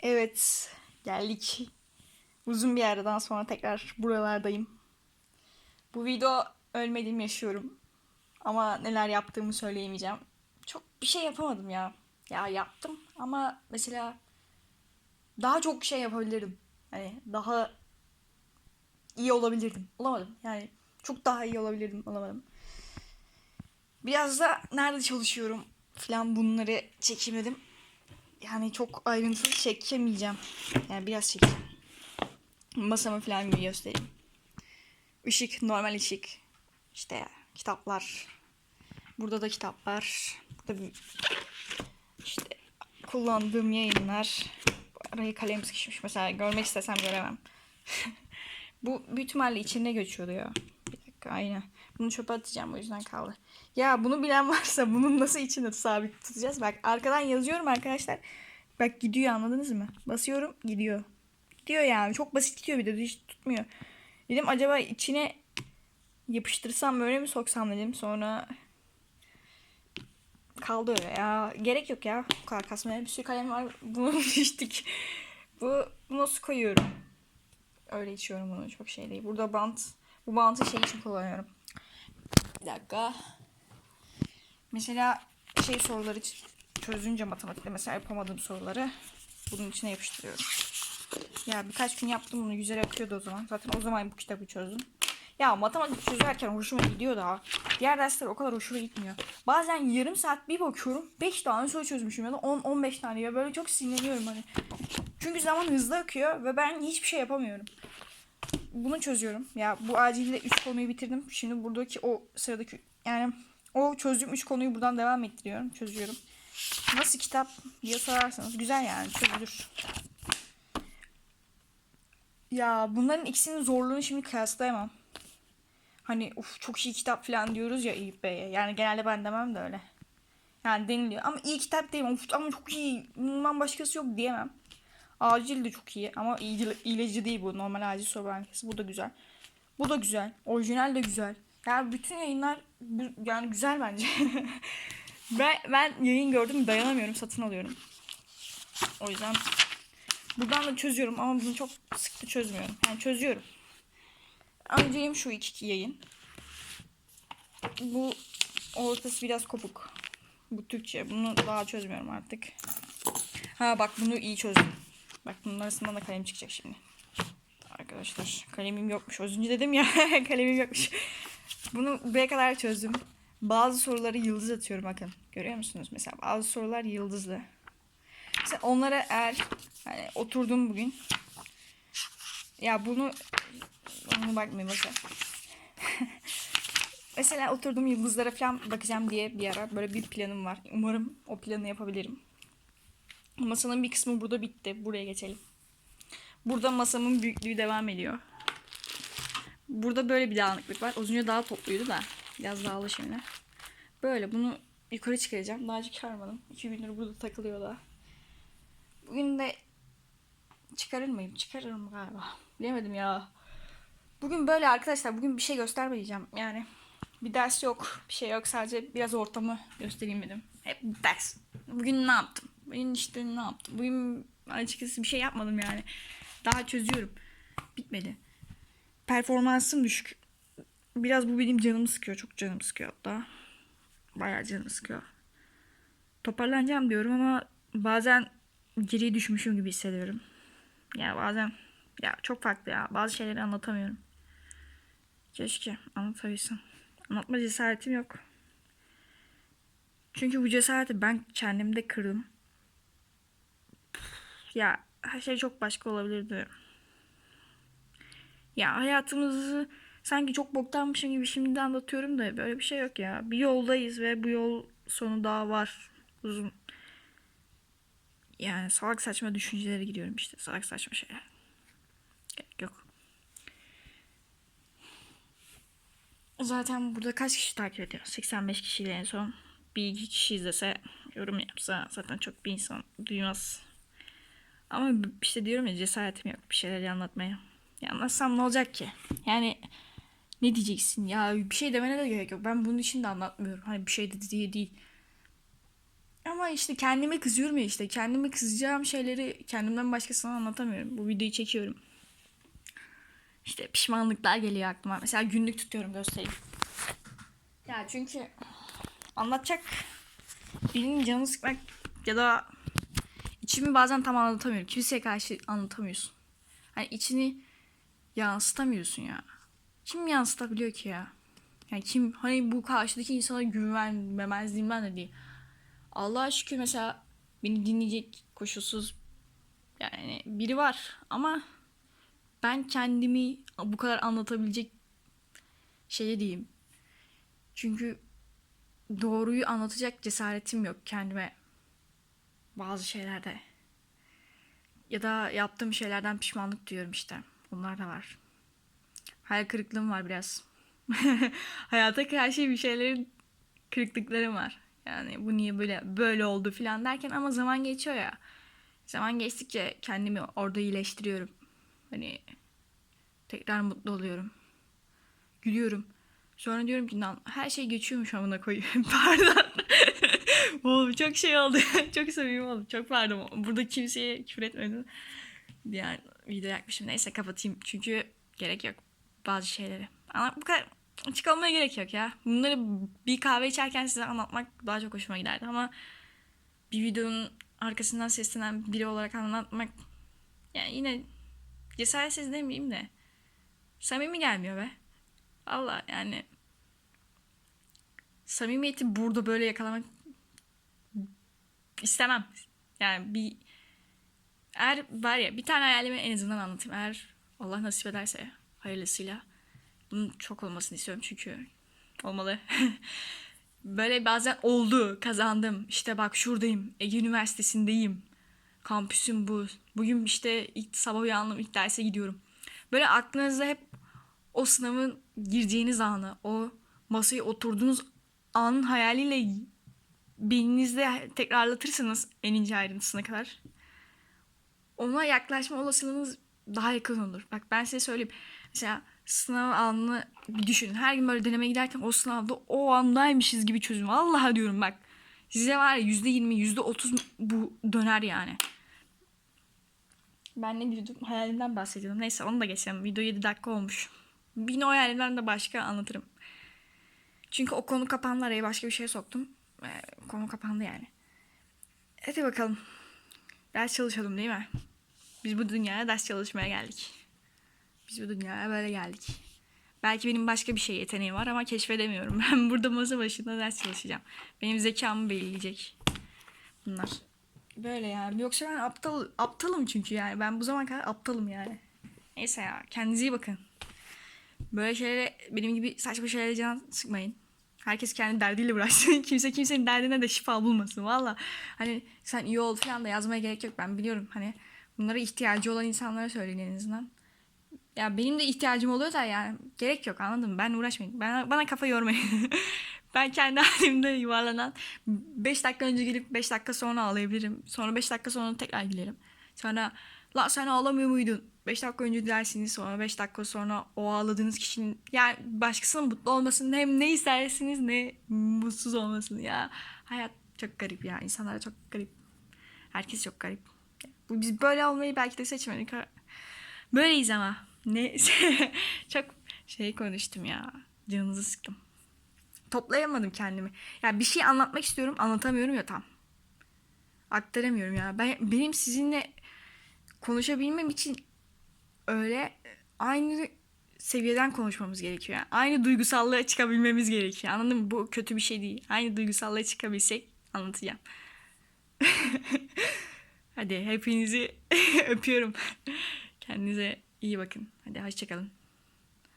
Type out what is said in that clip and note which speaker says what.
Speaker 1: Evet, geldik. Uzun bir aradan sonra tekrar buralardayım. Bu video ölmedim yaşıyorum. Ama neler yaptığımı söyleyemeyeceğim. Çok bir şey yapamadım ya. Ya yaptım ama mesela daha çok şey yapabilirdim. Hani daha iyi olabilirdim. Olamadım. Yani çok daha iyi olabilirdim. Olamadım. Biraz da nerede çalışıyorum falan bunları çekimledim. Yani çok ayrıntılı çekemeyeceğim. Yani biraz çekeceğim. Masamı falan bir göstereyim. Işık, normal ışık. İşte kitaplar. Burada da kitaplar. Burada bir işte kullandığım yayınlar. Araya kalem sıkışmış. Mesela görmek istesem göremem. Bu büyük ihtimalle içine göçüyordu ya. Bir dakika aynen. Bunu çöpe atacağım o yüzden kaldı. Ya bunu bilen varsa bunun nasıl içinde sabit tutacağız? Bak arkadan yazıyorum arkadaşlar. Bak gidiyor anladınız mı? Basıyorum gidiyor. Gidiyor yani. Çok basit gidiyor bir de hiç tutmuyor. Dedim acaba içine yapıştırsam böyle mi soksam dedim. Sonra kaldı öyle ya. Gerek yok ya. Bu kadar kasmaya bir sürü kalem var. Bunu düştük. Bu bunu nasıl koyuyorum? Öyle içiyorum bunu. Çok şey değil. Burada bant. Bu bantı şey için kullanıyorum. Bir dakika. Mesela şey soruları çözünce matematikte mesela yapamadığım soruları bunun içine yapıştırıyorum. Ya birkaç gün yaptım bunu güzel akıyordu o zaman. Zaten o zaman bu kitabı çözdüm. Ya matematik çözerken hoşuma gidiyor da diğer dersler o kadar hoşuma gitmiyor. Bazen yarım saat bir bakıyorum 5 tane soru çözmüşüm ya da 10-15 tane ya böyle çok sinirleniyorum hani. Çünkü zaman hızlı akıyor ve ben hiçbir şey yapamıyorum. Bunu çözüyorum. Ya bu acilde 3 konuyu bitirdim. Şimdi buradaki o sıradaki yani o çözdüğüm 3 konuyu buradan devam ettiriyorum. Çözüyorum. Nasıl kitap diye sorarsanız güzel yani çözülür. Ya bunların ikisinin zorluğunu şimdi kıyaslayamam. Hani uf çok iyi kitap falan diyoruz ya Eyüp Bey'e. Yani genelde ben demem de öyle. Yani deniliyor. Ama iyi kitap diyemem. Uf, ama çok iyi. Bundan başkası yok diyemem. Acil de çok iyi ama iyi, iyileci değil bu. Normal acil soru bankası. Bu da güzel. Bu da güzel. Orijinal de güzel. Yani bütün yayınlar yani güzel bence. ben, ben yayın gördüm dayanamıyorum satın alıyorum. O yüzden buradan da çözüyorum ama bunu çok sık da çözmüyorum. Yani çözüyorum. Önceyim şu iki yayın. Bu ortası biraz kopuk. Bu Türkçe. Bunu daha çözmüyorum artık. Ha bak bunu iyi çözdüm. Bak bunun arasından da kalem çıkacak şimdi. Arkadaşlar kalemim yokmuş. Az önce dedim ya kalemim yokmuş. Bunu buraya kadar çözdüm. Bazı soruları yıldız atıyorum bakın. Görüyor musunuz? Mesela bazı sorular yıldızlı. Mesela onlara eğer hani oturdum bugün. Ya bunu bunu bakmayayım mesela. mesela oturdum yıldızlara falan bakacağım diye bir ara böyle bir planım var. Umarım o planı yapabilirim. Masanın bir kısmı burada bitti. Buraya geçelim. Burada masamın büyüklüğü devam ediyor. Burada böyle bir dağınıklık var. Az önce daha topluydu da. Biraz dağıldı şimdi. Böyle bunu yukarı çıkaracağım. Daha çıkarmadım. İki gündür burada takılıyor da. Bugün de çıkarır mıyım? Çıkarırım galiba. Bilemedim ya. Bugün böyle arkadaşlar. Bugün bir şey göstermeyeceğim. Yani bir ders yok. Bir şey yok. Sadece biraz ortamı göstereyim dedim. Hep ders. Bugün ne yaptım? Bugün işte ne yaptım? Bugün açıkçası bir şey yapmadım yani. Daha çözüyorum. Bitmedi. Performansım düşük. Biraz bu benim canımı sıkıyor. Çok canımı sıkıyor hatta. Bayağı canımı sıkıyor. Toparlanacağım diyorum ama bazen geriye düşmüşüm gibi hissediyorum. Ya bazen ya çok farklı ya. Bazı şeyleri anlatamıyorum. Keşke anlatabilsem. Anlatma cesaretim yok. Çünkü bu cesareti ben kendimde kırdım. Ya her şey çok başka olabilirdi. Ya hayatımızı sanki çok boktanmışım gibi şimdi anlatıyorum da böyle bir şey yok ya. Bir yoldayız ve bu yol sonu daha var. Uzun. Yani salak saçma düşüncelere gidiyorum işte. Salak saçma şeyler. Gerek yok. Zaten burada kaç kişi takip ediyor? 85 kişiyle en son. Bir iki kişi izlese, yorum yapsa zaten çok bir insan duymaz. Ama işte diyorum ya cesaretim yok bir şeyleri anlatmaya. Ya anlatsam ne olacak ki? Yani ne diyeceksin? Ya bir şey demene de gerek yok. Ben bunun için de anlatmıyorum. Hani bir şey de diye değil. Ama işte kendime kızıyorum ya işte. Kendime kızacağım şeyleri kendimden başkasına anlatamıyorum. Bu videoyu çekiyorum. İşte pişmanlıklar geliyor aklıma. Mesela günlük tutuyorum göstereyim. Ya çünkü anlatacak birinin canını sıkmak ya da içimi bazen tam anlatamıyorum. Kimseye karşı anlatamıyorsun. Hani içini yansıtamıyorsun ya. Kim yansıtabiliyor ki ya? Yani kim hani bu karşıdaki insana güvenmemezliğimden de değil. Allah'a şükür mesela beni dinleyecek koşulsuz yani biri var ama ben kendimi bu kadar anlatabilecek şey değilim. Çünkü doğruyu anlatacak cesaretim yok kendime bazı şeylerde. Ya da yaptığım şeylerden pişmanlık duyuyorum işte. Bunlar da var. Hayal kırıklığım var biraz. Hayata karşı bir şeylerin kırıklıklarım var. Yani bu niye böyle böyle oldu falan derken ama zaman geçiyor ya. Zaman geçtikçe kendimi orada iyileştiriyorum. Hani tekrar mutlu oluyorum. Gülüyorum. Sonra diyorum ki lan her şey geçiyormuş amına koyayım. Pardon. Oğlum çok şey oldu. çok samimi oldu. Çok pardon. Burada kimseye küfür etmedim. Yani video yakmışım. Neyse kapatayım. Çünkü gerek yok bazı şeyleri. Ama bu kadar açık olmaya gerek yok ya. Bunları bir kahve içerken size anlatmak daha çok hoşuma giderdi ama bir videonun arkasından seslenen biri olarak anlatmak yani yine cesaretsiz demeyeyim de samimi gelmiyor be. Valla yani samimiyeti burada böyle yakalamak istemem. Yani bir eğer var ya bir tane hayalimi en azından anlatayım. Eğer Allah nasip ederse hayırlısıyla. Bunun çok olmasını istiyorum çünkü olmalı. Böyle bazen oldu, kazandım. İşte bak şuradayım, Ege Üniversitesi'ndeyim. Kampüsüm bu. Bugün işte ilk sabah uyandım, ilk derse gidiyorum. Böyle aklınızda hep o sınavın gireceğiniz anı, o masaya oturduğunuz anın hayaliyle beyninizde tekrarlatırsınız en ince ayrıntısına kadar. Ona yaklaşma olasılığınız daha yakın olur. Bak ben size söyleyeyim. Mesela sınav anını bir düşünün. Her gün böyle deneme giderken o sınavda o andaymışız gibi çözün. Vallahi diyorum bak. Size var yüzde yirmi, yüzde otuz bu döner yani. Ben ne diyordum? Hayalimden bahsediyordum. Neyse onu da geçelim. Video 7 dakika olmuş. Yine o hayalimden de başka anlatırım. Çünkü o konu kapandı araya başka bir şey soktum. Ee, konu kapandı yani. Hadi bakalım. Ders çalışalım değil mi? Biz bu dünyaya ders çalışmaya geldik. Biz bu dünyaya böyle geldik. Belki benim başka bir şey yeteneğim var ama keşfedemiyorum. Ben burada masa başında ders çalışacağım. Benim zekamı belirleyecek bunlar. Böyle yani. Yoksa ben aptal aptalım çünkü yani. Ben bu zaman kadar aptalım yani. Neyse ya. Kendinize iyi bakın. Böyle şeylere benim gibi saçma şeylere can sıkmayın. Herkes kendi derdiyle uğraşsın. Kimse kimsenin derdine de şifa bulmasın. Valla hani sen iyi ol falan da yazmaya gerek yok. Ben biliyorum hani bunlara ihtiyacı olan insanlara söyleyin en azından. Ya benim de ihtiyacım oluyor da yani gerek yok anladın mı? Ben uğraşmayın. Ben, bana kafa yormayın. ben kendi halimde yuvarlanan 5 dakika önce gelip 5 dakika sonra ağlayabilirim. Sonra 5 dakika sonra tekrar gülerim. Sonra la sen ağlamıyor muydun? 5 dakika önce dersiniz sonra 5 dakika sonra o ağladığınız kişinin yani başkasının mutlu olmasını hem ne istersiniz ne mutsuz olmasını ya. Hayat çok garip ya. İnsanlar çok garip. Herkes çok garip. Bu biz böyle olmayı belki de seçmedik. Böyleyiz ama. Ne çok şey konuştum ya. Canınızı sıktım. Toplayamadım kendimi. Ya bir şey anlatmak istiyorum, anlatamıyorum ya tam. Aktaramıyorum ya. Ben benim sizinle konuşabilmem için öyle aynı seviyeden konuşmamız gerekiyor. Yani aynı duygusallığa çıkabilmemiz gerekiyor. Anladın mı? Bu kötü bir şey değil. Aynı duygusallığa çıkabilsek anlatacağım. Hadi hepinizi öpüyorum. Kendinize iyi bakın. Hadi hoşçakalın.